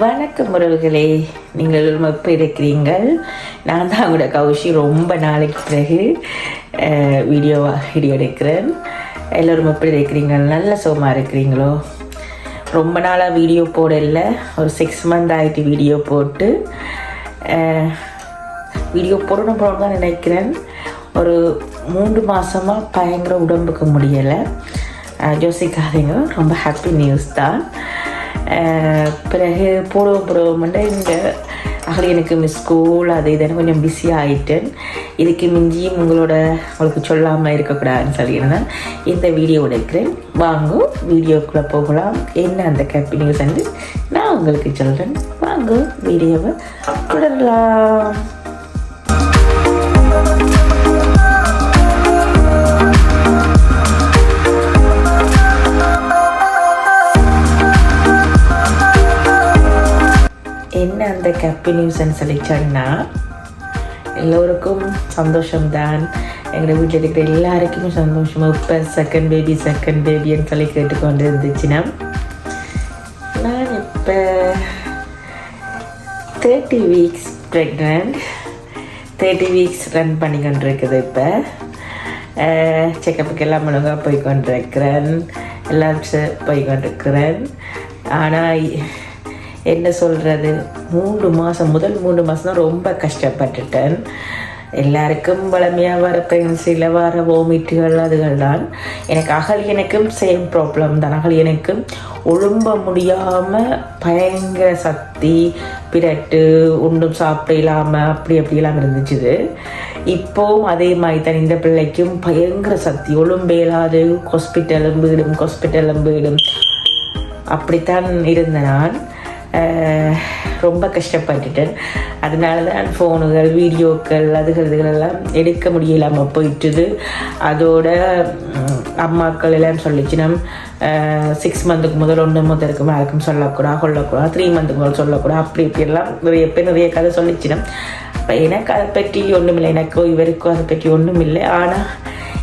வணக்கம் உறவுகளே நீங்கள் எப்படி இருக்கிறீங்கள். நான் தான் கூட கௌஷி. ரொம்ப நாளைக்கு பிறகு வீடியோவாக வீடியோ வீடியோ எடுக்கிறேன். எல்லோரும் எப்படி இருக்கிறீங்க? நல்ல சுகமாக இருக்கிறீங்களோ? ரொம்ப நாளாக வீடியோ போடல. ஒரு சிக்ஸ் மந்த் ஆகிட்டு வீடியோ போட்டு வீடியோ போடணும் போடணும் தான் நினைக்கிறேன். ஒரு மூன்று மாதமாக பயங்கர உடம்புக்கு முடியலை. யோசிக்காதீங்க. ரொம்ப ஹாப்பி நியூஸ் தான். பிறகு போடுவோம் போடுவோம்ட்டு இந்த அகல் எனக்கு மிஸ் ஸ்கூல் அது இதுன்னு கொஞ்சம் பிஸி ஆகிட்டேன் இதுக்கு மிஞ்சி உங்களோட உங்களுக்கு சொல்லாமல் இருக்கக்கூடாதுன்னு சொல்லியிருந்தேன். இந்த வீடியோ எடுக்கிறேன். வாங்க வீடியோக்குள்ளே போகலாம். என்ன அந்த கேப்பி நியூஸ் வந்து நான் உங்களுக்கு சொல்கிறேன் வாங்க வீடியோவை தொடரலாம். என்ன அந்த கேப்பி நியூஸ்ன்னு சொல்லிச்சோன்னா எல்லோருக்கும் சந்தோஷம்தான். எங்கள் வீட்டில் இருக்கிற எல்லாருக்குமே சந்தோஷம். இப்போ செகண்ட் பேபி செகண்ட் பேபின்னு சொல்லி கேட்டுக்கொண்டு இருந்துச்சுன்னா நான் இப்போ thirty weeks pregnant thirty weeks run பண்ணி கொண்டிருக்குது இப்போ. செக்கப்புக்கு எல்லாம் ஒழுங்காக போய் கொண்டிருக்கிறேன். எல்லாம் போய் கொண்டிருக்கிறேன். ஆனால் என்ன சொல்கிறது மூன்று மாதம் முதல் மூன்று மாதம் தான் ரொம்ப கஷ்டப்பட்டுட்டேன். எல்லாருக்கும் பழமையாக வர சில வர ஓமிட்டுகள் அதுகள் தான். எனக்கு அகல் எனக்கும் சேம் ப்ராப்ளம் தான். அகல் எனக்கும் ஒழும்ப முடியாமல் பயங்கர சக்தி பிரட்டு ஒன்றும் சாப்பிட இல்லாமல் அப்படி அப்படியெல்லாம் இருந்துச்சுது. இப்போவும் அதே மாதிரி தான் இந்த பிள்ளைக்கும் பயங்கர சக்தி. ஒழும்பேலாது ஹாஸ்பிட்டலும் வீடும் ஹாஸ்பிட்டலும் வீடும். அப்படித்தான் இருந்த நான். ரொம்ப கஷ்டப்பட்டுட்டேன் அதனால தான் ஃபோனுகள் வீடியோக்கள் அதுகள் இதுகளெல்லாம் எடுக்க முடியலாமல் போயிட்டுது. அதோட அம்மாக்கள் எல்லாம் சொல்லிச்சு நம் சிக்ஸ் மந்த்துக்கு முதல் ஒன்று முதல் இருக்கும் யாருக்கும் சொல்லக்கூடாது கொள்ளக்கூடாது த்ரீ மந்த்துக்கு முதல் சொல்லக்கூடாது அப்படி இப்படி எல்லாம் நிறைய பேர் நிறைய கதை சொல்லிச்சினம் அப்போ எனக்கு அதை பற்றி ஒன்றுமில்லை எனக்கோ இவருக்கோ அதை பற்றி ஒன்றும் இல்லை ஆனால்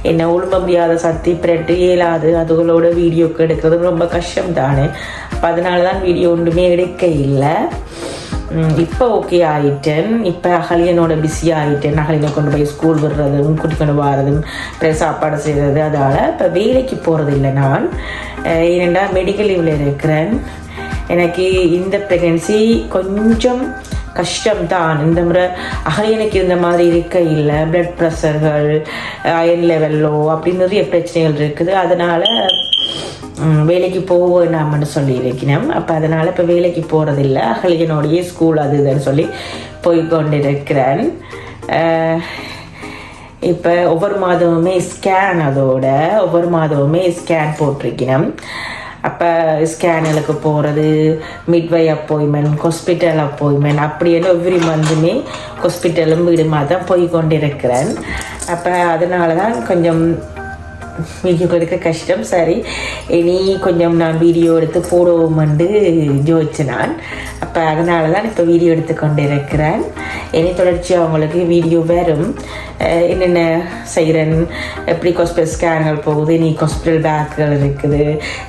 என்ன உழும்ப முடியாத சக்தி பிரெட்டு இயலாது அதுகளோட வீடியோக்கு எடுக்கிறது ரொம்ப கஷ்டம் தானே அப்போ அதனால தான் வீடியோ ஒன்றுமே எடுக்க இல்லை இப்போ ஓகே ஆயிட்டேன் இப்போ அகலியனோட பிஸி ஆகிட்டேன் அகலியனை கொண்டு போய் ஸ்கூல் விடுறதும் கூட்டி கொண்டு வரதும் அப்புறம் சாப்பாடு செய்கிறது அதால் இப்போ வேலைக்கு போகிறது இல்லை நான் அஹ் ஏனெண்டா மெடிக்கல் லீவில் இருக்கிறேன் எனக்கு இந்த ப்ரெக்னென்சி கொஞ்சம் கஷ்டம் தான் இந்த முறை அகையனுக்கு இந்த மாதிரி இருக்க இல்லை. பிளட் ப்ரெஷர்கள் அயன் லெவல்லோ அப்படின்னு நிறைய பிரச்சனைகள் இருக்குது. அதனால் வேலைக்கு போக நாமன்னு சொல்லி அப்போ அதனால் இப்போ வேலைக்கு போகிறதில்ல அகலியனுடைய ஸ்கூல் அது இதுன்னு சொல்லி போய் கொண்டிருக்கிறேன். இப்போ ஒவ்வொரு மாதமுமே ஸ்கேன் அதோட ஒவ்வொரு மாதமுமே ஸ்கேன் போட்டிருக்கிறேன். அப்போ ஸ்கேனலுக்கு போகிறது மிட்வை அப்பாயின்மெண்ட் ஹாஸ்பிட்டல் அப்பாயின்மெண்ட் அப்படின்னு எவ்ரி மந்த்துமே ஹாஸ்பிட்டலும் வீடுமா தான் போய் கொண்டிருக்கிறேன். அப்போ அதனால தான் கொஞ்சம் வீடியோ எடுக்க கஷ்டம். சரி இனி கொஞ்சம் நான் வீடியோ எடுத்து போடுவோம்னு ஜோதிச்சு நான் அப்போ அதனால தான் இப்போ வீடியோ எடுத்து கொண்டு இருக்கிறேன் இனி தொடர்ச்சியாக அவங்களுக்கு வீடியோ வரும். என்னென்ன செய்கிறேன் எப்படி ஹாஸ்பிட்டல் ஸ்கேன்கள் போகுது? இனி ஹாஸ்பிட்டல் பேக்குகள் இருக்குது.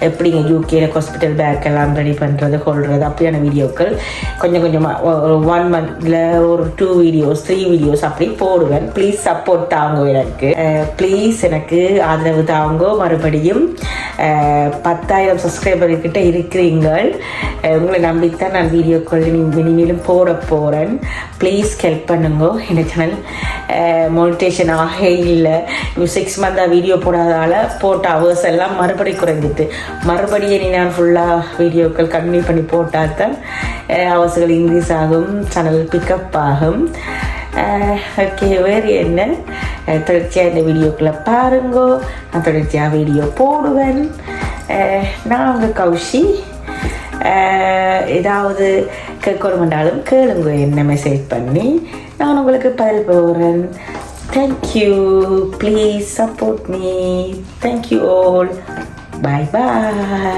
எப்படிங்க யூகேல ஹாஸ்பிட்டல் பேக் எல்லாம் ரெடி பண்ணுறது கொள்வது அப்படியான வீடியோக்கள் கொஞ்சம் கொஞ்சமாக ஒரு ஒன் மந்தில் ஒரு டூ வீடியோஸ் த்ரீ வீடியோஸ் அப்படி போடுவேன். ப்ளீஸ் சப்போர்ட் தாங்க எனக்கு. ப்ளீஸ் எனக்கு ஆதரவு தாங்க. மறுபடியும் பத்தாயிரம் சப்ஸ்கிரைபர்கிட்ட இருக்கிறீங்கள். உங்களை நம்பித்தான் நான் வீடியோக்கள் இனிமேலும் போட போகிறேன் ப்ளீஸ் ஹெல்ப் பண்ணுங்க இந்த சேனல் மோனிட்டேஷன் ஆக இல்லை. சிக்ஸ் மந்தாக வீடியோ போடாதால போட்ட ஹவர்ஸ் எல்லாம் மறுபடி குறைஞ்சிட்டு. மறுபடியும் இனி நான் ஃபுல்லாக வீடியோக்கள் கண்டினியூ பண்ணி போட்டால் தான் ஹவர்ஸ்கள் இன்க்ரீஸ் ஆகும் சேனல் பிக்கப் ஆகும். ஓகே வேறு என்ன? தொடர்ச்சியாக இந்த வீடியோக்களை பாருங்கோ. நான் தொடர்ச்சியாக வீடியோ போடுவேன். நான் உங்கள் கௌஷி. ஏதாவது கேட்கணுமென்றாலும் கேளுங்க என்ன மெசேஜ் பண்ணி. நான் உங்களுக்கு பதில் போகிறேன் thank you please support me thank you all bye bye